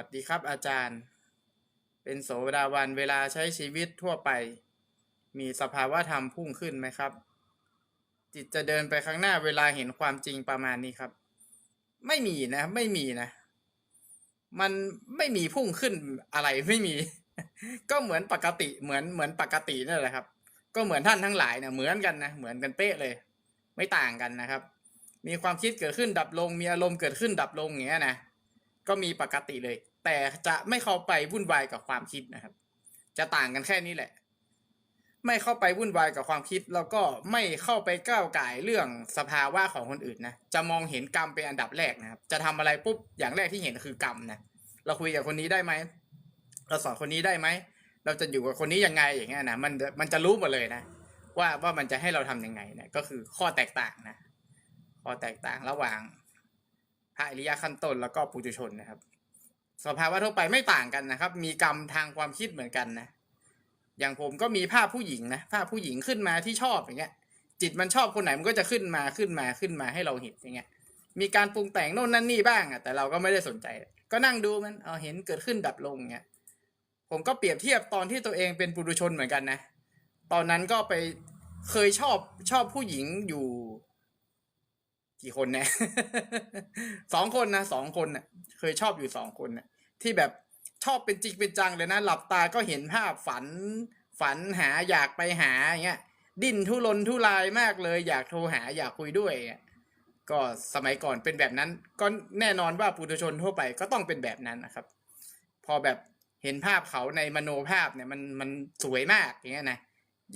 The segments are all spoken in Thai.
วัสดีครับอาจารย์ เป็นโสดาวันเวลาใช้ชีวิตทั่วไป มีสภาวะธรรมพุ่งขึ้นไหมครับ จิตจะเดินไปข้างหน้าเวลาเห็นความจริงประมาณนี้ครับ ไม่มีนะไม่มีนะ มันไม่มีพุ่งขึ้นอะไรไม่มี ก็เหมือนปกติเหมือนเหมือนปกตินั่นแหละครับ ก็เหมือนท่านทั้งหลายเนี่ยเหมือนกันนะเหมือนกันเป๊ะเลย ไม่ต่างกันนะครับ มีความคิดเกิดขึ้นดับลง มีอารมณ์เกิดขึ้นดับลงอย่างเงี้ยนะก็มีปกติเลย แต่จะไม่เข้าไปวุ่นวายกับความคิดนะครับ จะต่างกันแค่นี้แหละ ไม่เข้าไปวุ่นวายกับความคิด แล้วก็ไม่เข้าไปก้าวไก่เรื่องสภาวะของคนอื่นนะจะมองเห็นกรรมเป็นอันดับแรกนะครับ จะทำอะไรปุ๊บอย่างแรกที่เห็นคือกรรมนะเราคุยกับคนนี้ได้ไหมเราสอนคนนี้ได้ไหมเราจะอยู่กับคนนี้ยังไงอย่างเงี้ยนะมันมันจะรู้หมดเลยนะว่าว่ามันจะให้เราทำยังไงเนะก็คือข้อแตกต่างนะข้อแตกต่างระหว่างพระอริยขั้นต้นแล้วก็ปุถุชนนะครับ สภาวะทั่วไปไม่ต่างกันนะครับ มีกรรมทางความคิดเหมือนกันนะ อย่างผมก็มีภาพผู้หญิงนะภาพผู้หญิงขึ้นมาที่ชอบอย่างเงี้ย จิตมันชอบคนไหนมันก็จะขึ้นมาขึ้นมาขึ้นมาให้เราเห็นอย่างเงี้ย มีการปรุงแต่งโน่นนั่นนี่บ้างอะแต่เราก็ไม่ได้สนใจ ก็นั่งดูมันเอาเห็นเกิดขึ้นดับลงเงี้ยผมก็เปรียบเทียบตอนที่ตัวเองเป็นปุถุชนเหมือนกันนะ ตอนนั้นก็ไปเคยชอบชอบผู้หญิงอยู่ กี่คนนี่ยสองคนนะสองคนน่ะเคยชอบอยู่สองคนน่ะ ที่แบบชอบเป็นจริงเป็นจังเลยนะ หลับตาก็เห็นภาพฝัน ฝันหาอยากไปหาอย่างเงี้ย ดิ้นทุรนทุรายมากเลย อยากโทรหาอยากคุยด้วยก็สมัยก่อนเป็นแบบนั้น ก็แน่นอนว่าปุถุชนทั่วไปก็ต้องเป็นแบบนั้นนะครับ พอแบบเห็นภาพเขาในมโนภาพเนี่ยมันมันสวยมากอย่างเงี้ยนะ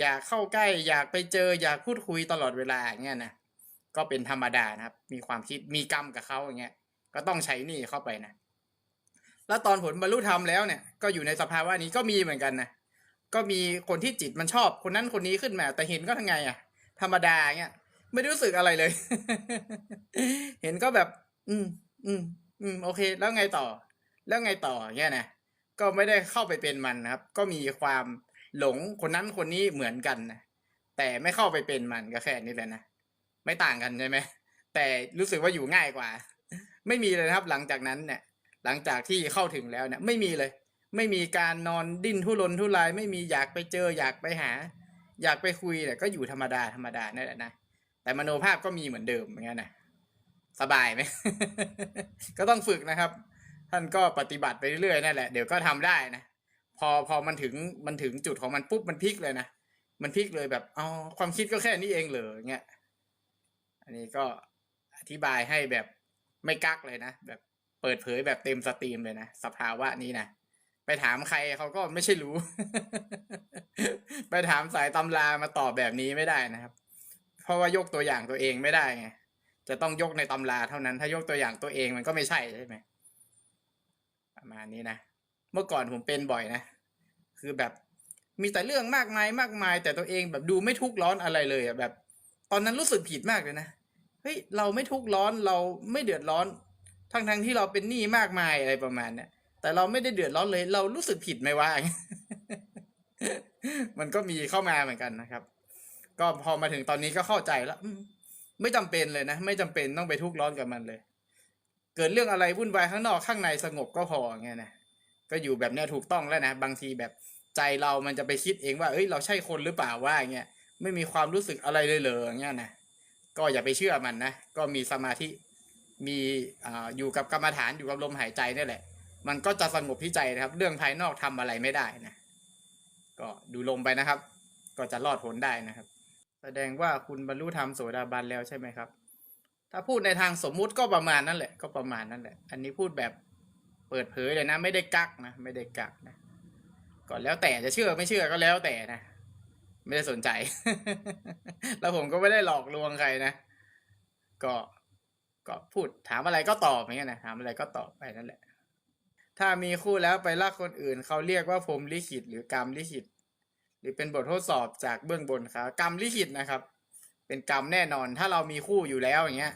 อยากเข้าใกล้อยากไปเจออยากพูดคุยตลอดเวลาอย่างเงี้ยนะก็เป็นธรรมดานะครับ มีความคิดมีกรรมกับเขาอย่างเงี้ยก็ต้องใช้นี่เข้าไปนะ แล้วตอนผลบรรลุธรรมแล้วเนี่ยก็อยู่ในสภาวะนี้ก็มีเหมือนกันนะก็มีคนที่จิตมันชอบคนนั้นคนนี้ขึ้นมา แต่เห็นก็ทั้งไงอะธรรมดาเงี้ยไม่ไรู้สึกอะไรเลย เห็นก็แบบ อืม อืม อืม โอเค แล้วไงต่อ แล้วไงต่อเงี้ยนะก็ไม่ได้เข้าไปเป็นมันครับ ก็มีความหลงคนนั้นคนนี้เหมือนกันนะแต่ไม่เข้าไปเป็นมันก็แค่นี้แหละนะไม่ต่างกันใช่ไหมแต่รู้สึกว่าอยู่ง่ายกว่า ไม่มีเลยครับ หลังจากนั้นเนี่ย หลังจากที่เข้าถึงแล้วเนี่ยไม่มีเลย ไม่มีการนอนดิ้นทุรนทุราย ไม่มีอยากไปเจอ อยากไปหา อยากไปคุยเนี่ยก็อยู่ธรรมดาธรรมดานั่นแหละนะแต่มโนภาพก็มีเหมือนเดิมเหมือนกันนะสบายไหมก็ต้องฝึกนะครับ ท่านก็ปฏิบัติไปเรื่อยๆนั่นแหละเดี๋ยวก็ทำได้นะพอพอมันถึงมันถึงจุดของมันปุ๊บมันพลิกเลยนะมันพลิกเลยแบบอ๋อความคิดก็แค่นี้เองเหรอเงี้ยอันนี้ก็อธิบายให้แบบไม่กักเลยนะแบบ เปิดเผยแบบเต็มสตรีมเลยนะสภาวะนี้นะไปถามใครเขาก็ไม่ใช่รู้ ไปถามสายตำรามาตอบแบบนี้ไม่ได้นะครับ เพราะว่ายกตัวอย่างตัวเองไม่ได้ไงจะต้องยกในตำราเท่านั้น ถ้ายกตัวอย่างตัวเองมันก็ไม่ใช่ใช่ไหมประมาณนี้นะเมื่อก่อนผมเป็นบ่อยนะ คือแบบมีแต่เรื่องมากมายมากมาย แต่ตัวเองแบบดูไม่ทุกข์ร้อนอะไรเลยอะแบบ ตอนนั้นรู้สึกผิดมากเลยนะเฮ้ยเราไม่ทุกข์ร้อนเราไม่เดือดร้อน ทั้งทั้งที่เราเป็นหนี้มากมายอะไรประมาณเนี้ยแต่เราไม่ได้เดือดร้อนเลย เรารู้สึกผิดไหมวะมันก็มีเข้ามาเหมือนกันนะครับ ก็พอมาถึงตอนนี้ก็เข้าใจแล้วไม่จำเป็นเลยนะ ไม่จำเป็นต้องไปทุกข์ร้อนกับมันเลย เกิดเรื่องอะไรวุ่นวายข้างนอกข้างในสงบก็พออย่างเงี้ยนะก็อยู่แบบเนี้ยถูกต้องแล้วนะ บางทีแบบใจเรามันจะไปคิดเองว่า เอ้ย เราใช่คนหรือเปล่าว่าอย่างเงี้ย ไม่มีความรู้สึกอะไรเลยเหรออย่างเงี้ยนะ ก็อย่าไปเชื่อมันนะ ก็มีสมาธิ มีอยู่กับกรรมฐานอยู่กับลมหายใจนี่แหละ มันก็จะสงบที่ใจนะครับ เรื่องภายนอกทำอะไรไม่ได้นะก็ดูลมไปนะครับ ก็จะรอดพ้นได้นะครับ แสดงว่าคุณบรรลุธรรมโสดาบันแล้วใช่ไหมครับ ถ้าพูดในทางสมมุติก็ประมาณนั่นแหละ ก็ประมาณนั่นแหละ อันนี้พูดแบบเปิดเผยเลยนะ ไม่ได้กักนะไม่ได้กักนะก็แล้วแต่จะเชื่อไม่เชื่อก็แล้วแต่นะไม่ได้สนใจ แล้วผมก็ไม่ได้หลอกลวงใครนะ ก็ ก็พูดถามอะไรก็ตอบอย่างเงี้ยนะถามอะไรก็ตอบไปนั่นแหละ ถ้ามีคู่แล้วไปรักคนอื่นเขาเรียกว่าพรมลิขิตหรือกรรมลิขิต หรือเป็นบททดสอบจากเบื้องบนครับกรรมลิขิตนะครับ เป็นกรรมแน่นอน ถ้าเรามีคู่อยู่แล้วอย่างเงี้ย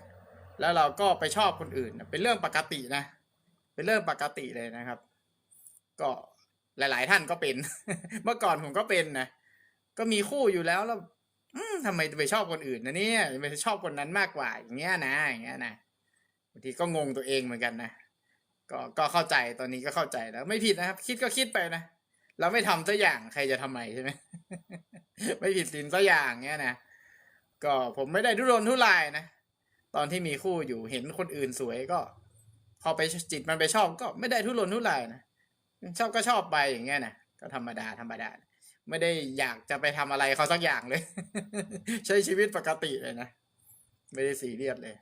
แล้วเราก็ไปชอบคนอื่น เป็นเรื่องปกตินะ เป็นเรื่องปกติเลยนะครับ ก็หลาย ๆ ท่านก็เป็น เมื่อก่อนผมก็เป็นนะก็มีคู่อยู่แล้วแล้ว ทำไมไปชอบคนอื่นนะเนี่ยไปชอบคนนั้นมากกว่า อย่างเงี้ยนะ อย่างเงี้ยนะบางทีก็งงตัวเองเหมือนกันนะก็ก็เข้าใจตอนนี้ก็เข้าใจแล้ว ไม่ผิดนะครับ คิดก็คิดไปนะเราไม่ทำสักอย่างใครจะทำไมใช่ไหมไม่ผิดศีลสักอย่างเงี้ยนะก็ผมไม่ได้ทุรนทุรายนะตอนที่มีคู่อยู่เห็นคนอื่นสวยก็ พอไปจิตมันไปชอบก็ไม่ได้ทุรนทุรายนะชอบก็ชอบไปอย่างเงี้ยนะก็ธรรมดาธรรมดา ไม่ได้อยากจะไปทำอะไรเขาสักอย่างเลย ใช้ชีวิตปกติเลยนะ ไม่ได้สีเรียสเลย